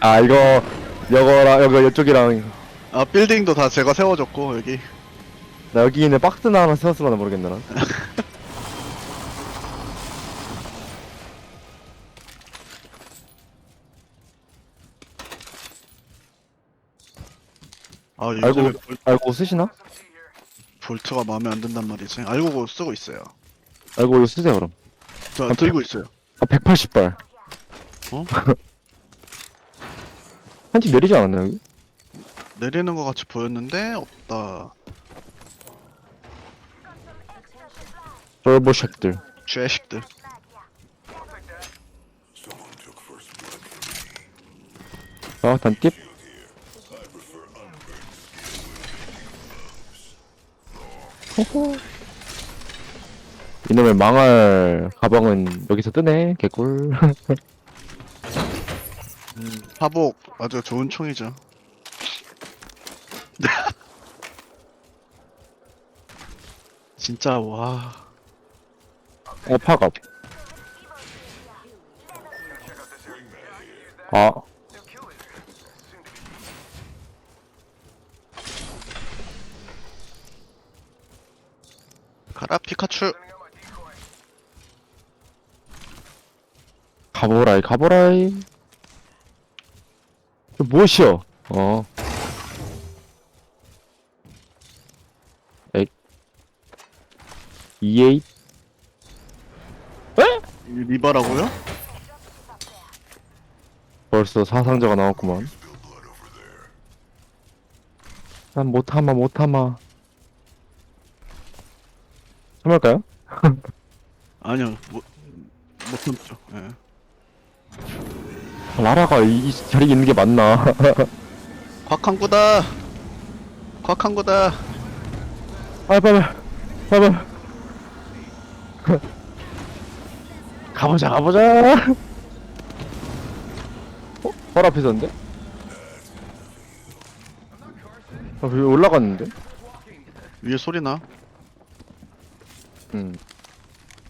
아 이거 이거랑 여기 이쪽이랑 아 빌딩도 다 제가 세워줬고 여기 나 여기 있는 박스나 하나 세웠을라나 모르겠네 난. 아 알고 요즘에 볼, 알고 쓰시나? 볼트가 마음에 안 든단 말이지 알고 쓰고 있어요 알고 이거 쓰세요 그럼. 저 들고 있어요 아 180발. 어? 한집 내리지 않았나 여기? 내리는 것 같이 보였는데 없다 쫄보쉑들. 죄식들 자 단팁. 호호. 이놈의 망할 가방은 여기서 뜨네 개꿀 음, 하복 아주 좋은 총이죠. 진짜 와. 어 파갑 아. 가라 피카츄. 가보라이 가보라이 무엇이여 어. 에잇. 이에잇. 이 리바라고요? 벌써 사상자가 나왔구만. 난 못하마 못하마. 참을까요? 아니요 못, 못 참죠. 예. 라라가 이, 이 자리에 있는 게 맞나 곽한구다 곽한구다 빨리 빨리 빨리 가보자 가보자 어? 바로 앞에 있었는데? 아, 왜 올라갔는데? 위에 소리 나 음.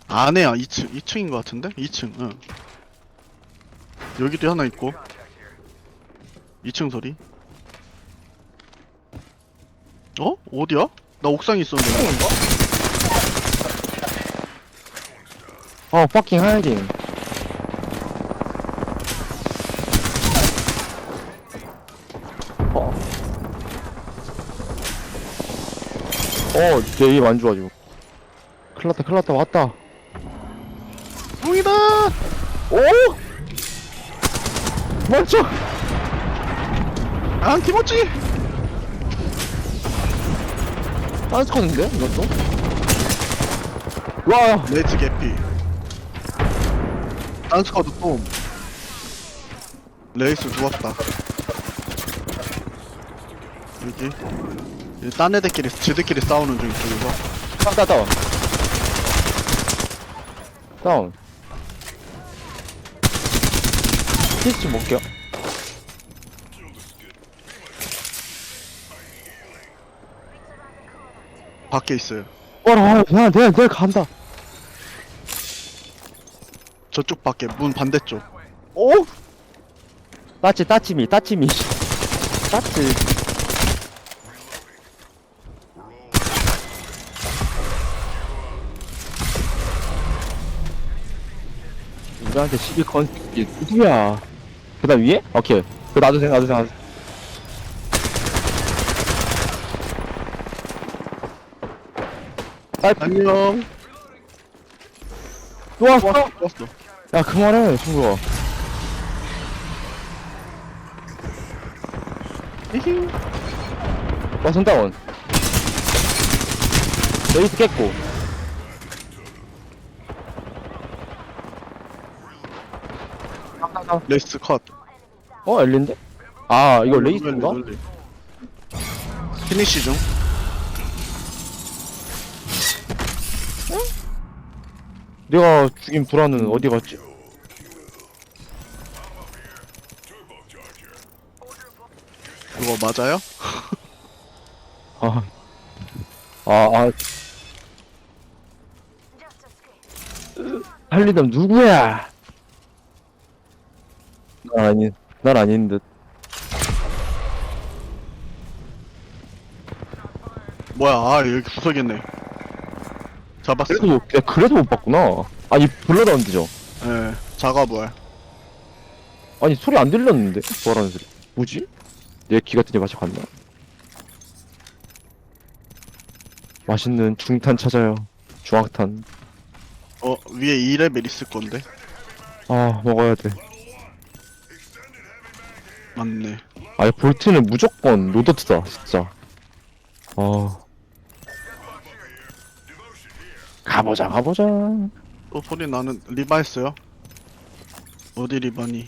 안에야 2층 2층인 것 같은데 2층 응. 여기도 하나 있고 2층 소리 어? 어디야? 나 옥상에 있었는데 어 fucking hiding 어. 어, 제이 안 좋아지고. 큰일 났다, 큰일 났다, 왔다. 붕이다 오! 맞죠? 안 팀었지? 딴스커는데? 이것도? 와! 레즈 개피 딴스카도 또 레이스 누웠다 여기 여기 딴 애들끼리 지들끼리 싸우는 중 이쪽에서 다운, 다운, 다운. 다운. 피스 볼게요. 밖에 있어요 와라, 야, 내가, 내가 간다. 저쪽 밖에 문 반대쪽 오! 따찌, 따찌미, 따찌미. 따찌. 우리한테 시비 건 새끼 누구야? 그 다음 위에? 오케이. 그 놔두세요, 놔두세요. 놔두세요. 아, 안녕 좋았어. 좋았어 야, 그만해, 친구야. 히히 와, 손다운. 레이스 깼고. 레이스 컷 어, 엘린데? 아, 이거 레이스인가? 롤리. 피니시 중 내가 죽인 브라는 어디 갔지? 그거 맞아요? 아. 아, 아. 살리던 누구야? 나 아니, 난 아닌 듯. 뭐야 아 여기 구석이었네 잡았어 그래도 못, 야, 그래도 못 봤구나. 아니, 블러다운드죠. 예 자가부활 아니, 소리 안 들렸는데? 뭐라는 소리. 뭐지? 얘기 같은 애 마시 갔나? 맛있는 중탄 찾아요. 중앙탄. 어 위에 2레벨 있을 건데 아, 먹어야 돼. 맞네 아니, 볼트는 무조건 로더트다, 진짜. 아. 가보자, 가보자. 또 소리 나는 리바 했어요 어디 리바니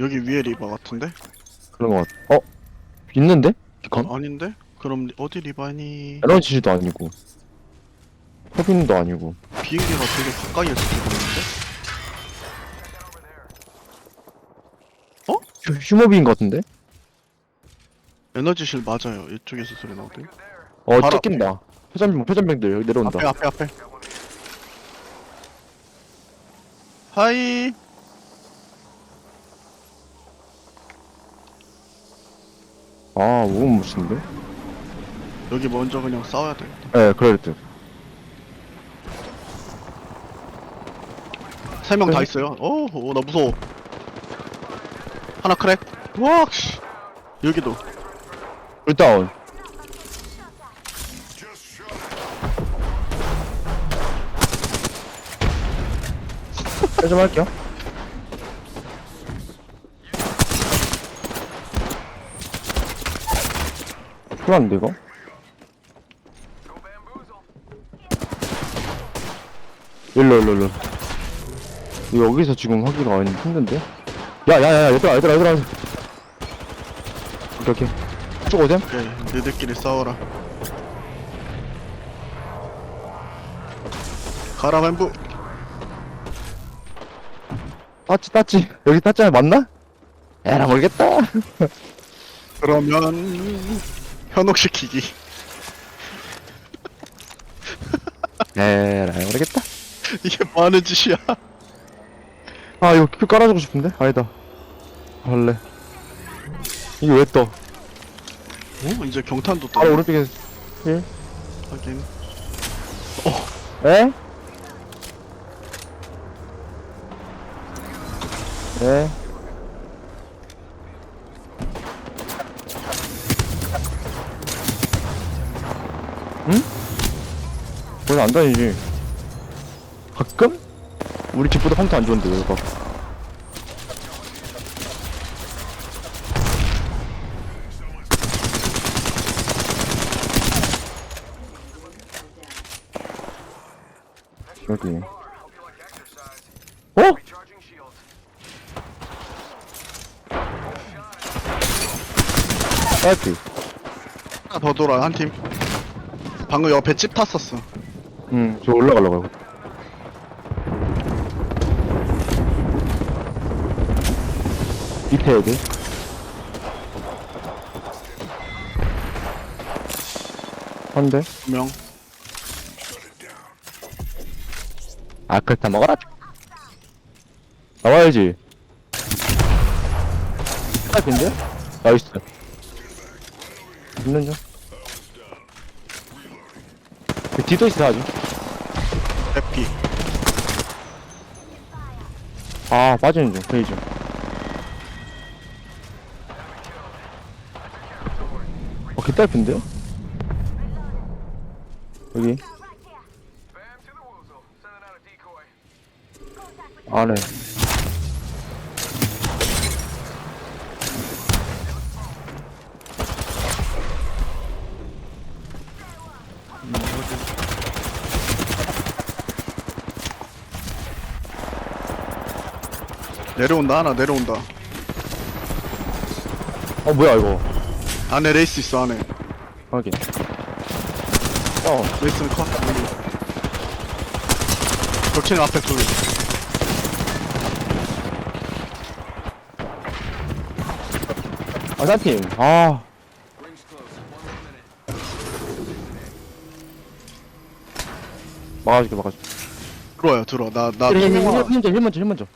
여기 위에 리바 같은데? 그런 것 같아. 어? 있는데? 비컨? 아닌데? 그럼 리- 어디 리바니 에너지도 아니고. 허빈도 아니고. 비행기가 되게 가까이에서 들어오는데? 휴, 휴머비인 것 같은데? 에너지실 맞아요 이쪽에서 소리 나거든 어, 바로 쫓긴다. 표전병, 표전병들 여기 내려온다. 앞에 앞에 앞에 하이 아, 오금 무신데? 여기 먼저 그냥 싸워야 돼 예, 그럴 듯. 세 명다 네. 있어요 어, 어, 나 무서워 하나 크랙 와, 씨 여기도 일다운. 좀 할게요. 풀었는데 이거? 일로 일로 일로 이거 여기서 지금 하기가 힘든데? 야야야 얘들아 얘들아 얘들아. 오케이 오케이. 쭉 오셈? 오케이 너희들끼리 싸워라. 가라 멘부 따찌 따찌 여기 따찌 맞나? 에라 모르겠다. 그러면 현혹시키기. 에라 모르겠다. 이게 뭐 하는 짓이야 아 이거 큐 깔아주고 싶은데? 아니다 할래 이게 왜 떠? 어? 이제 경탄도 또 바로 오른쪽에 하긴 에? 에? 응? 거기 안 다니지 가끔? 우리 집보다 황토 안 좋은데 여기가 여기. 어? 딸피 하나 더 돌아 한 팀. 방금 옆에 집 탔었어. 응저 올라가려고 애들 한대? 두명. 아클타 먹어라. 나와야지. 딸피인데? 나이스. 있는 중. 그 뒤도 있어 아주. 해피. 아 빠지는 중. 페이지 어 개딸핀데요? 여기? 안에 내려온다 하나 내려온다. 어 뭐야 이거 안에 레이스 있어 안에 확인 어 레이스는 컷 벽치는 앞에 둘 아, 딴팀. 아. 막아줄게, 막아줄게. 들어와요 들어 나나 힐, 힐, 힐, 투명화 힐 먼저, 힐 먼저, 힐 먼저.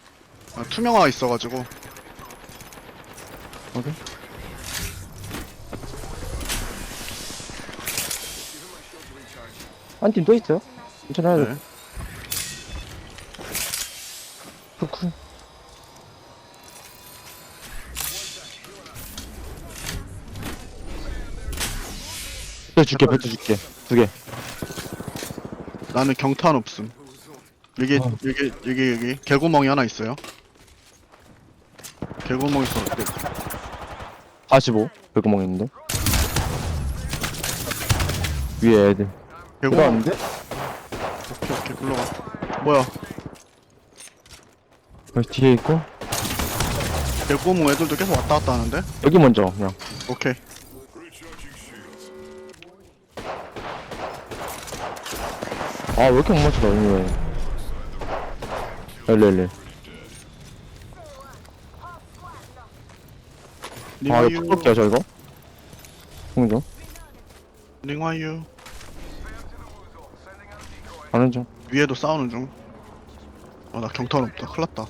아, 투명화 있어가지고 오케이. 한팀또 있어요? 괜찮아. 요 네. 쿨쿨. 배트 줄게, 배트 줄게. 두 개. 나는 경탄 없음. 여기 어. 여기 여기 여기 개구멍이 하나 있어요. 개구멍에서 네, 45. 배구멍 있는데. 위에 애들. 개구멍. 들어왔는데? 오케이 오케이 굴러가. 뭐야? 여기 뒤에 있고. 개구멍 애들도 계속 왔다 갔다 하는데? 여기 먼저, 그냥. 오케이. 아, 왜 이렇게 못 맞춰, 왜. 엘리, 엘리. 아, 이거 링화유. 바꿀게요, 저 이거. 공정. 링화유. 가는 중. 위에도 싸우는 중. 어, 나 경탄 없다. 큰일 났다.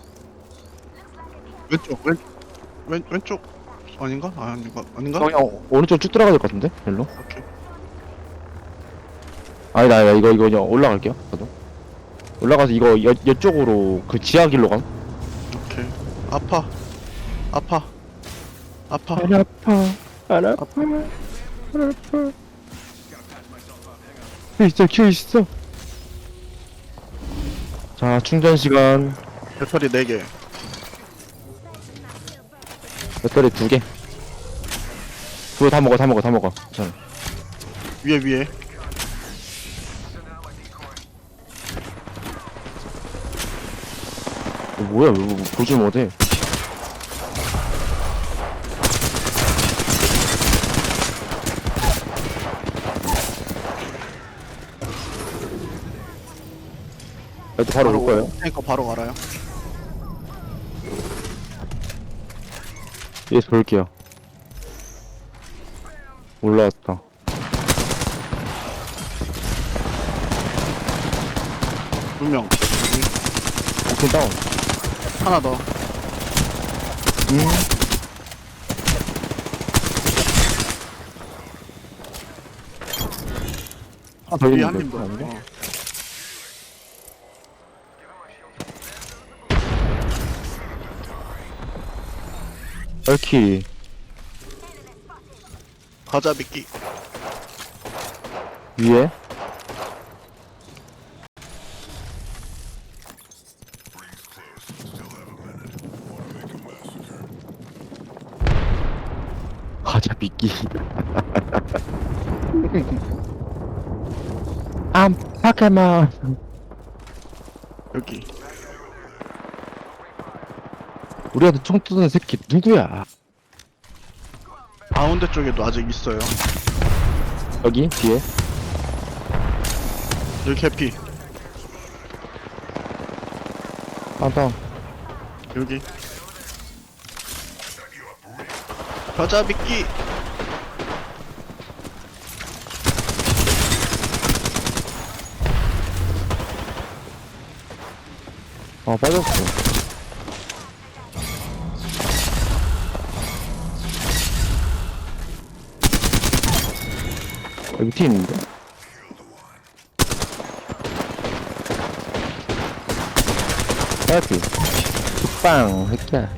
왼쪽, 왼, 왼, 왼쪽. 아닌가? 아, 아닌가? 아닌가? 그냥 오른쪽 쭉 들어가야 될 것 같은데? 일로? 오케이. 아니다, 아니다, 이거, 이거 그냥 올라갈게요, 저도. 올라가서 이거, 여, 이쪽으로, 그 지하 길로 감. 오케이. 아파. 아파. 아파. 안 아파, 안 아파, 안 아파. 큐 있어, 큐 있어. 자, 충전 시간. 배터리 4개. 배터리 두 개. 그거 다 먹어, 다 먹어, 다 먹어. 괜찮아. 위에, 위에. 이거 뭐야, 왜, 뭐, 보지 못해. 애들 바로 올 거예요. 탱커 바로 갈아요. 위에서 볼게요. 올라왔다. 두 명. 오케이, 다운. 하나 더. 음. 하나 더 위에 있는데. 한팀 더. 아닌가? 어. 얼키. 과자 미끼. 위에. 과자 미끼. 아, 파케몬. 여기. 우리한테 총 쏘는 새끼 누구야? 가운데 쪽에도 아직 있어요. 여기 뒤에. 여기 해피. 아, 다운. 여기. 과자 미끼. 아, 빠졌어. 여기 뒤에 있는데? 해피. 빵, 새끼야.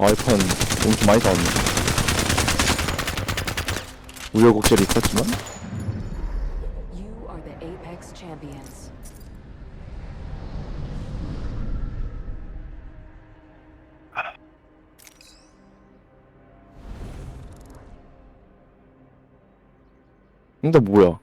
아이폰 엄청 많이 나왔네. 우여곡절이 있었지만. 근데 뭐야?